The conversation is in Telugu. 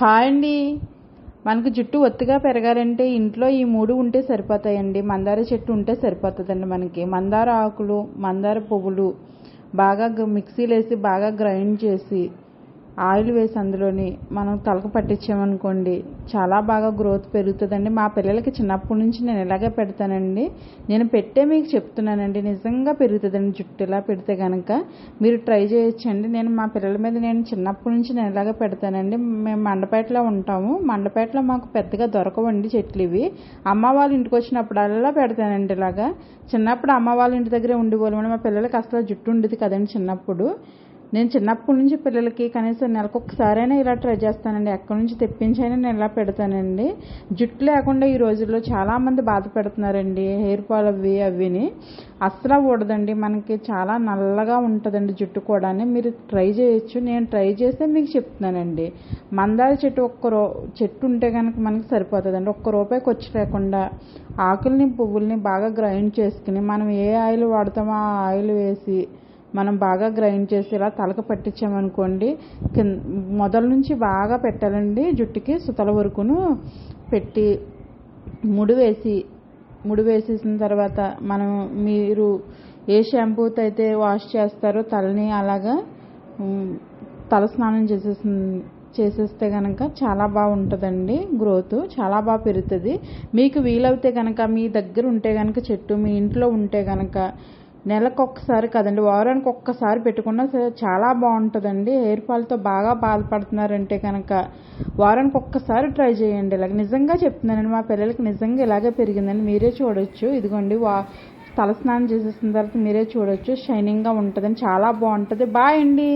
హాయ్ అండి. మనకు జుట్టు ఒత్తుగా పెరగాలంటే ఇంట్లో ఈ మూడు ఉంటే సరిపోతాయండి. మందార చెట్టు ఉంటే సరిపోతుందండి మనకి. మందార ఆకులు మందార పువ్వులు బాగా మిక్సీలో వేసి బాగా గ్రైండ్ చేసి ఆయిల్ వేసి అందులోని మనం తలకు పట్టించామనుకోండి చాలా బాగా గ్రోత్ పెరుగుతుందండి. మా పిల్లలకి చిన్నప్పటి నుంచి నేను ఇలాగే పెడతానండి. నేను పెట్టే మీకు చెప్తున్నానండి నిజంగా పెరుగుతుందండి జుట్టు ఇలా పెడితే కనుక మీరు ట్రై చేయొచ్చండి. నేను మా పిల్లల మీద నేను చిన్నప్పటి నుంచి నేను ఇలాగే పెడతానండి. మేము మండపేటలో ఉంటాము. మండపేటలో మాకు పెద్దగా దొరకవండి చెట్లు ఇవి. అమ్మ వాళ్ళ ఇంటికి వచ్చినప్పుడల్లా పెడతానండి ఇలాగా. చిన్నప్పుడు అమ్మ వాళ్ళ ఇంటి దగ్గరే ఉండేవాళ్ళం మా పిల్లలకి అసలు జుట్టు ఉండేది కదండి చిన్నప్పుడు. నేను చిన్నప్పటి నుంచి పిల్లలకి కనీసం నెలకు ఒకసారైనా ఇలా ట్రై చేస్తానండి. ఎక్కడి నుంచి తెప్పించైనా నేను ఇలా పెడతానండి. జుట్టు లేకుండా ఈ రోజుల్లో చాలామంది బాధపడుతున్నారండి హెయిర్ ఫాల్ అవి అవిని అస్సలు ఊడదండి. మనకి చాలా నల్లగా ఉంటుందండి జుట్టు కూడా మీరు ట్రై చేయొచ్చు. నేను ట్రై చేస్తే మీకు చెప్తున్నానండి. మందార చెట్టు ఒక్క రో చెట్టు ఉంటే కనుక మనకి సరిపోతుందండి. ఒక్క రూపాయి ఖర్చు లేకుండా ఆకుల్ని పువ్వుల్ని బాగా గ్రైండ్ చేసుకుని మనం ఏ ఆయిల్ వాడతామో ఆ ఆయిల్ వేసి మనం బాగా గ్రైండ్ చేసి ఇలా తలకు పట్టించామనుకోండి కింద మొదల నుంచి బాగా పెట్టాలండి జుట్టుకి సుతల వరకును పెట్టి ముడి వేసి ముడి వేసేసిన తర్వాత మనం మీరు ఏ షాంపూతో అయితే వాష్ చేస్తారో తలని అలాగా తల స్నానం చేసేసి చేసేస్తే కనుక చాలా బాగుంటుందండి గ్రోత్ చాలా బాగా పెరుగుతుంది. మీకు వీలవుతే కనుక మీ దగ్గర ఉంటే కనుక చెట్టు మీ ఇంట్లో ఉంటే కనుక నెలకు ఒక్కసారి కదండి వారానికి ఒక్కసారి పెట్టుకున్నా సరే చాలా బాగుంటుందండి. హెయిర్ ఫాల్తో బాగా బాధపడుతున్నారంటే కనుక వారానికి ఒక్కసారి ట్రై చేయండి. ఇలాగ నిజంగా చెప్తున్నానండి మా పిల్లలకి నిజంగా ఇలాగే పెరిగిందండి మీరే చూడొచ్చు. ఇదిగోండి వా తలస్నానం చేసేసిన తర్వాత మీరే చూడొచ్చు. షైనింగ్గా ఉంటుందని చాలా బాగుంటుంది. బాయ్ అండి.